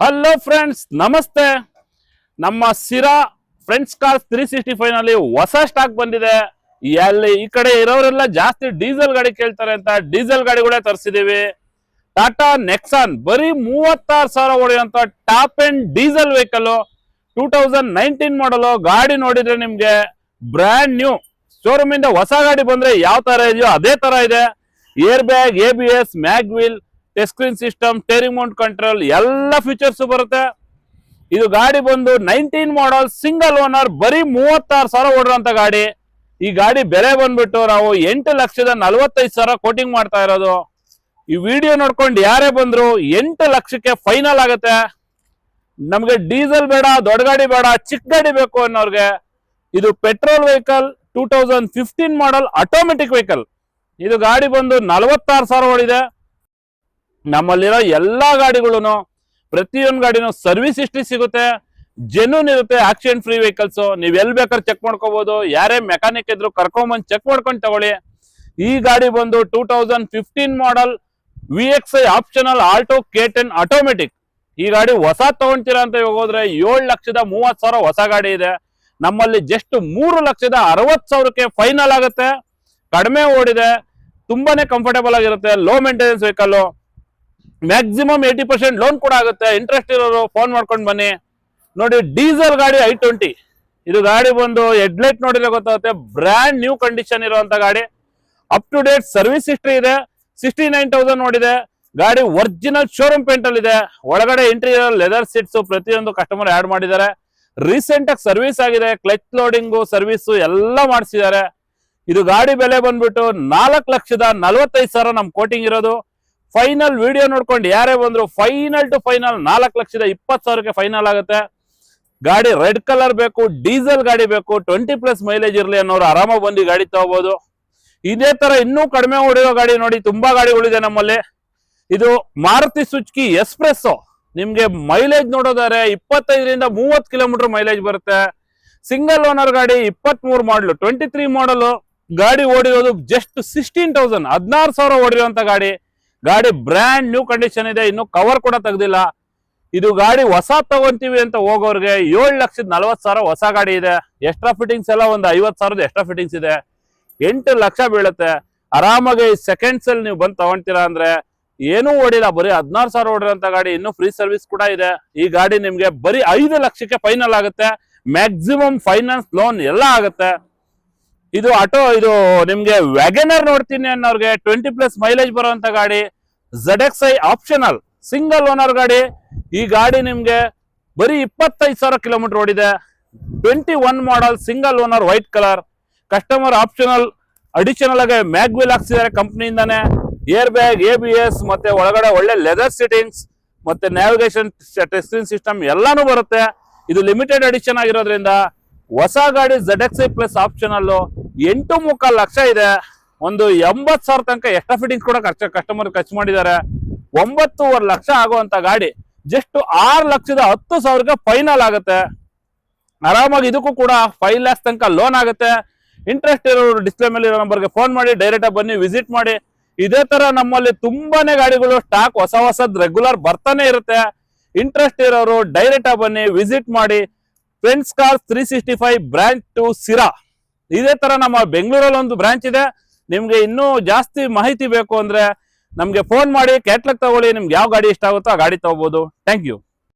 Hello friends ನಮಸ್ತೆ. ನಮ್ಮ Sira friends car three sixty ಫೈವ್ನಲ್ಲಿ ಹೊಸ ಸ್ಟಾಕ್ ಬಂದಿದೆ. ಎಲ್ಲಿ ಈ ಕಡೆ ಇರೋರೆಲ್ಲ ಜಾಸ್ತಿ ಡೀಸೆಲ್ ಗಾಡಿ ಕೇಳ್ತಾರೆ ಅಂತ ಡೀಸೆಲ್ ಗಾಡಿಗಳೇ ತರಿಸಿದೀವಿ. ಟಾಟಾ ನೆಕ್ಸಾನ್ ಬರೀ ಮೂವತ್ತಾರು ಸಾವಿರ ಹೊಡೆಯುವಂತ top and diesel vehicle two thousand nineteen model ಗಾಡಿ ನೋಡಿದ್ರೆ ನಿಮ್ಗೆ ಬ್ರ್ಯಾಂಡ್ ನ್ಯೂ ಶೋರೂಮ್ ಇಂದ ಹೊಸ ಗಾಡಿ ಬಂದ್ರೆ ಯಾವ ತರ ಇದೆಯೋ ಅದೇ ತರ ಇದೆ. Air bag A B S mag wheel touch screen system steering mount control ಎಲ್ಲ ಫೀಚರ್ಸ್ ಬರುತ್ತೆ. ಇದು ಗಾಡಿ ಬಂದು ನೈನ್ಟೀನ್ ಮಾಡಲ್ ಸಿಂಗಲ್ ಓನರ್ ಬರೀ ಮೂವತ್ತಾರು ಸಾವಿರ ಓಡಿರೋಂಥ ಗಾಡಿ. ಈ ಗಾಡಿ ಬೆಲೆ ಬಂದ್ಬಿಟ್ಟು ನಾವು ಎಂಟು ಲಕ್ಷದ ನಲವತ್ತೈದು ಸಾವಿರ ಕೋಟಿಂಗ್ ಮಾಡ್ತಾ ಇರೋದು. ಈ ವಿಡಿಯೋ ನೋಡ್ಕೊಂಡು ಯಾರೇ ಬಂದ್ರು ಎಂಟು ಲಕ್ಷಕ್ಕೆ ಫೈನಲ್ ಆಗುತ್ತೆ. ನಮಗೆ ಡೀಸೆಲ್ ಬೇಡ, ದೊಡ್ಡ ಗಾಡಿ ಬೇಡ, ಚಿಕ್ಕ ಗಾಡಿ ಬೇಕು ಅನ್ನೋರ್ಗೆ ಇದು petrol vehicle two thousand fifteen model automatic vehicle ಇದು ಗಾಡಿ ಬಂದು ನಲವತ್ತಾರು ಸಾವಿರ ಓಡಿದೆ. ನಮ್ಮಲ್ಲಿರೋ ಎಲ್ಲಾ ಗಾಡಿಗಳು ಪ್ರತಿಯೊಂದು ಗಾಡಿನೂ ಸರ್ವಿಸ್ ಇಷ್ಟು ಸಿಗುತ್ತೆ. ಜೆನ್ಯೂನ್ ಇರುತ್ತೆ ಆಕ್ಸಿಡೆಂಟ್ ಫ್ರೀ ವೆಹಿಕಲ್ಸ್ ನೀವ್ ಎಲ್ ಬೇಕಾದ್ರೆ ಚೆಕ್ ಮಾಡ್ಕೋಬಹುದು ಯಾರೇ ಮೆಕ್ಯಾನಿಕ್ ಇದ್ರು ಕರ್ಕೊಂಬಂದ್ ಚೆಕ್ ಮಾಡ್ಕೊಂಡು ತಗೊಳ್ಳಿ. ಈ ಗಾಡಿ ಬಂದು two thousand fifteen model V X I optional Alto K ten automatic ಈ ಗಾಡಿ ಹೊಸ ತಗೊಂತೀರಾ ಅಂತ ಇವಾಗ ಹೋದ್ರೆ ಏಳು ಲಕ್ಷದ ಮೂವತ್ ಸಾವಿರ ಹೊಸ ಗಾಡಿ ಇದೆ. ನಮ್ಮಲ್ಲಿ ಜಸ್ಟ್ ಮೂರು ಲಕ್ಷದ ಅರವತ್ ಸಾವಿರಕ್ಕೆ ಫೈನಲ್ ಆಗುತ್ತೆ. ಕಡಿಮೆ ಓಡಿದೆ. ತುಂಬಾನೇ ಕಂಫರ್ಟೇಬಲ್ ಆಗಿರುತ್ತೆ. Low maintenance vehicle maximum eighty percent loan ಕೂಡ ಆಗುತ್ತೆ. ಇಂಟ್ರೆಸ್ಟ್ ಇರೋರು ಫೋನ್ ಮಾಡ್ಕೊಂಡು ಬನ್ನಿ. ನೋಡಿ ಡೀಸೆಲ್ ಗಾಡಿ ಐ ಟ್ವೆಂಟಿ ಇದು ಗಾಡಿ ಬಂದು ಹೆಡ್ಲೈಟ್ ನೋಡಿದ್ರೆ ಗೊತ್ತಾಗುತ್ತೆ. ಬ್ರ್ಯಾಂಡ್ ನ್ಯೂ ಕಂಡೀಷನ್ ಇರುವಂತ ಗಾಡಿ. Up to date service history ಇದೆ. ಸಿಕ್ಸ್ಟಿ ನೈನ್ ತೌಸಂಡ್ ನೋಡಿದೆ. ಗಾಡಿ ಒರಿಜಿನಲ್ ಶೋರೂಮ್ ಪೇಂಟ್ ಅಲ್ಲಿ ಇದೆ. ಒಳಗಡೆ ಇಂಟೀರಿಯರ್ ಲೆದರ್ ಸೀಟ್ಸ್ ಪ್ರತಿಯೊಂದು ಕಸ್ಟಮರ್ ಆಡ್ ಮಾಡಿದ್ದಾರೆ. ರೀಸೆಂಟ್ ಆಗಿ ಸರ್ವಿಸ್ ಆಗಿದೆ. ಕ್ಲಚ್ ಲೋಡಿಂಗ್ ಸರ್ವಿಸ್ ಎಲ್ಲ ಮಾಡಿಸಿದ್ದಾರೆ. ಇದು ಗಾಡಿ ಬೆಲೆ ಬಂದ್ಬಿಟ್ಟು ನಾಲ್ಕು ಲಕ್ಷದ ನಲವತ್ತೈದು ಸಾವಿರ ನಮ್ ಕೋಟಿಂಗ್ ಇರೋದು. ಫೈನಲ್ ವಿಡಿಯೋ ನೋಡ್ಕೊಂಡು, ಯಾರೇ ಬಂದ್ರು ಫೈನಲ್ ಟು ಫೈನಲ್ ನಾಲ್ಕು ಲಕ್ಷದ ಇಪ್ಪತ್ತು ಸಾವಿರಕ್ಕೆ ಫೈನಲ್ ಆಗುತ್ತೆ. ಗಾಡಿ ರೆಡ್ ಕಲರ್ ಬೇಕು ಡೀಸೆಲ್ ಗಾಡಿ ಬೇಕು ಟ್ವೆಂಟಿ ಪ್ಲಸ್ ಮೈಲೇಜ್ ಇರಲಿ ಅನ್ನೋರು ಆರಾಮಾಗಿ ಬಂದು ಗಾಡಿ ತಗೋಬಹುದು ಇದೇ ತರ ಇನ್ನೂ ಕಡಿಮೆ ಹೊಡೆಯೋ ಗಾಡಿ ನೋಡಿ, ತುಂಬಾ ಗಾಡಿಗಳಿದೆ ನಮ್ಮಲ್ಲಿ. ಇದು ಮಾರುತಿ ಸುಜುಕಿ ಎಕ್ಸ್ಪ್ರೆಸ್ ನಿಮ್ಗೆ ಮೈಲೇಜ್ ನೋಡೋದಾದ್ರೆ ಇಪ್ಪತ್ತೈದರಿಂದ ಮೂವತ್ತು ಕಿಲೋಮೀಟರ್ ಮೈಲೇಜ್ ಬರುತ್ತೆ. ಸಿಂಗಲ್ ಓನರ್ ಗಾಡಿ ಇಪ್ಪತ್ತ್ ಮೂರು ಮಾಡಲು ಟ್ವೆಂಟಿ ತ್ರೀ ಮಾಡಲು ಗಾಡಿ ಓಡಿರೋದು ಜಸ್ಟ್ ಸಿಕ್ಸ್ಟೀನ್ ತೌಸಂಡ್ ಹದಿನಾರು ಸಾವಿರ ಓಡಿರುವಂತ ಗಾಡಿ. ಗಾಡಿ ಬ್ರ್ಯಾಂಡ್ ನ್ಯೂ ಕಂಡೀಷನ್ ಇದೆ, ಇನ್ನು ಕವರ್ ಕೂಡ ತೆಗ್ದಿಲ್ಲ. ಇದು ಗಾಡಿ ಹೊಸ ತಗೊಂತೀವಿ ಅಂತ ಹೋಗೋರ್ಗೆ ಏಳು ಲಕ್ಷದ ನಲವತ್ತು ಸಾವಿರ ಹೊಸ ಗಾಡಿ ಇದೆ. ಎಕ್ಸ್ಟ್ರಾ ಫಿಟ್ಟಿಂಗ್ಸ್ ಎಲ್ಲ ಒಂದು ಐವತ್ತು ಸಾವಿರದ ಎಕ್ಸ್ಟ್ರಾ ಫಿಟ್ಟಿಂಗ್ಸ್ ಇದೆ. ಎಂಟು ಲಕ್ಷ ಬೀಳುತ್ತೆ. ಆರಾಮಾಗಿ ಸೆಕೆಂಡ್ಸ್ ಅಲ್ಲಿ ನೀವು ಬಂದು ತಗೊಂತೀರಾ ಅಂದ್ರೆ ಏನೂ ಓಡಿಲ್ಲ. ಬರೀ ಹದಿನಾರು ಸಾವಿರ ಓಡಿರೋಂಥ ಗಾಡಿ, ಇನ್ನೂ ಫ್ರೀ ಸರ್ವಿಸ್ ಕೂಡ ಇದೆ. ಈ ಗಾಡಿ ನಿಮಗೆ ಬರೀ ಐದು ಲಕ್ಷಕ್ಕೆ ಫೈನಲ್ ಆಗುತ್ತೆ. ಮ್ಯಾಕ್ಸಿಮಮ್ ಫೈನಾನ್ಸ್ ಲೋನ್ ಎಲ್ಲ ಆಗುತ್ತೆ. ಇದು ಆಟೋ ಇದು ನಿಮ್ಗೆ ವ್ಯಾಗನರ್ ನೋಡ್ತೀನಿ ಅನ್ನೋರ್ಗೆ ಟ್ವೆಂಟಿ ಪ್ಲಸ್ ಮೈಲೇಜ್ ಬರುವಂತ ಗಾಡಿ. Z X I optional single owner ಗಾಡಿ. ಈ ಗಾಡಿ ನಿಮಗೆ ಬರೀ ಇಪ್ಪತ್ತೈದು ಸಾವಿರ ಕಿಲೋಮೀಟರ್ ಓಡಿದೆ. Twenty one model single owner white colour customer optional additional ಆಗಿ ಮ್ಯಾಗ್ ವೀಲ್ ಹಾಕ್ಸಿದ್ದಾರೆ ಕಂಪ್ನಿಯಿಂದಾನೆ air bag A B S ಮತ್ತೆ ಒಳಗಡೆ ಒಳ್ಳೆ ಲೆದರ್ ಸಿಟಿಂಗ್ಸ್ ಮತ್ತೆ ನ್ಯಾವಿಗೇಷನ್ ಟೆಸ್ಟಿಂಗ್ ಸಿಸ್ಟಮ್ ಎಲ್ಲಾನು ಬರುತ್ತೆ. ಇದು ಲಿಮಿಟೆಡ್ ಅಡಿಷನ್ ಆಗಿರೋದ್ರಿಂದ ಹೊಸ ಗಾಡಿ Z X I plus optional ಎಂಟು ಮುಕ್ಕಾಲು ಲಕ್ಷ ಇದೆ. ಒಂದು ಎಂಬತ್ತು ಸಾವಿರ ತನಕ ಎಕ್ಸ್ಟ್ರಾ ಫಿಟ್ಟಿಂಗ್ಸ್ ಕೂಡ ಖರ್ಚು ಕಸ್ಟಮರ್ ಖರ್ಚು ಮಾಡಿದ್ದಾರೆ. ಒಂಬತ್ತೂವರೆ ಲಕ್ಷ ಆಗುವಂತ ಗಾಡಿ. ಜಸ್ಟ್ ಆರು ಲಕ್ಷದ ಹತ್ತು ಸಾವಿರಕ್ಕೆ ಫೈನಲ್ ಆಗುತ್ತೆ. ಆರಾಮಾಗಿ ಇದಕ್ಕೂ ಕೂಡ ಫೈವ್ ಲ್ಯಾಕ್ಸ್ ತನಕ ಲೋನ್ ಆಗುತ್ತೆ. ಇಂಟ್ರೆಸ್ಟ್ ಇರೋರು ಡಿಸ್ಪ್ಲೇ ಮೇಲೆ ಇರೋ ನಂಬರ್ಗೆ ಫೋನ್ ಮಾಡಿ ಡೈರೆಕ್ಟ್ ಬನ್ನಿ ವಿಸಿಟ್ ಮಾಡಿ. ಇದೇ ತರ ನಮ್ಮಲ್ಲಿ ತುಂಬಾನೇ ಗಾಡಿಗಳು ಸ್ಟಾಕ್ ಹೊಸ ಹೊಸದ್ ರೆಗ್ಯುಲರ್ ಬರ್ತಾನೆ ಇರುತ್ತೆ. ಇಂಟ್ರೆಸ್ಟ್ ಇರೋರು ಡೈರೆಕ್ಟ್ ಬನ್ನಿ ವಿಸಿಟ್ ಮಾಡಿ. Friends car three sixty five branch to Sira ಇದೇ ತರ ನಮ್ಮ ಬೆಂಗಳೂರಲ್ಲಿ ಒಂದು ಬ್ರಾಂಚ್ ಇದೆ. ನಿಮ್ಗೆ ಇನ್ನೂ ಜಾಸ್ತಿ ಮಾಹಿತಿ ಬೇಕು ಅಂದ್ರೆ ನಮ್ಗೆ ಫೋನ್ ಮಾಡಿ ಕ್ಯಾಟ್ಲಾಗ್ ತಗೊಳ್ಳಿ. ನಿಮ್ಗೆ ಯಾವ ಗಾಡಿ ಇಷ್ಟ ಆಗುತ್ತೋ ಆ ಗಾಡಿ ತಗೋಬಹುದು ಥ್ಯಾಂಕ್ ಯು